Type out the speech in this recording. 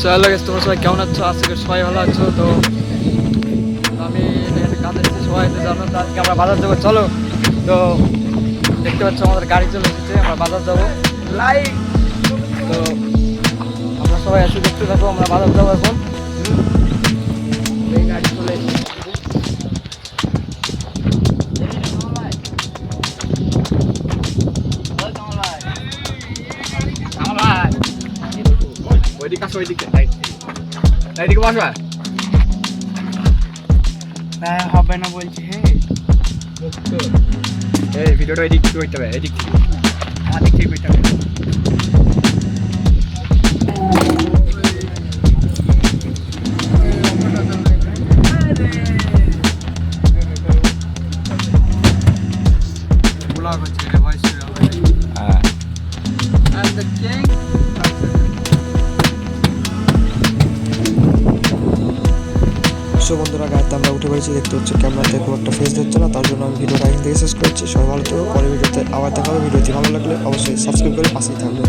So hello গেছ তোমরা সবাই কেমন আছো? আজকে সবাই ভালো আছো। তো আমি কাজে সবাই জানো তো আজকে আমরা বাজার যাব। চলো তো দেখতে পাচ্ছ আমাদের গাড়ি চলে এসেছে আমরা বাজার যাব। লাইক তো আমরা সবাই আসি দেখতে থাকব আমরা বাজার যাব এখন। ওইদিকে আসো ওইদিকে এইদিকে বসবা? হ্যাঁ হবে না বলছি হ্যাঁ এই ভিডিওটা এদিক থেকে হইতে হবে এদিক থেকে। আমার দিক থেকে হইতে হবে। হ্যাঁ। And the king সো বন্ধুরা গাড়িতে আমরা উঠে পড়েছি, দেখতে হচ্ছে ক্যামেরাতে খুব একটা ফেস দিচ্ছে না, তার জন্য আমি ভিডিও টাইম থেকে শেষ করছি। সবাই ভালো থেকো পরে ভিডিওতে আবার দেখা হবে। ভিডিওটি ভালো লাগলে অবশ্যই সাবস্ক্রাইব করে পাশেই থাকবে।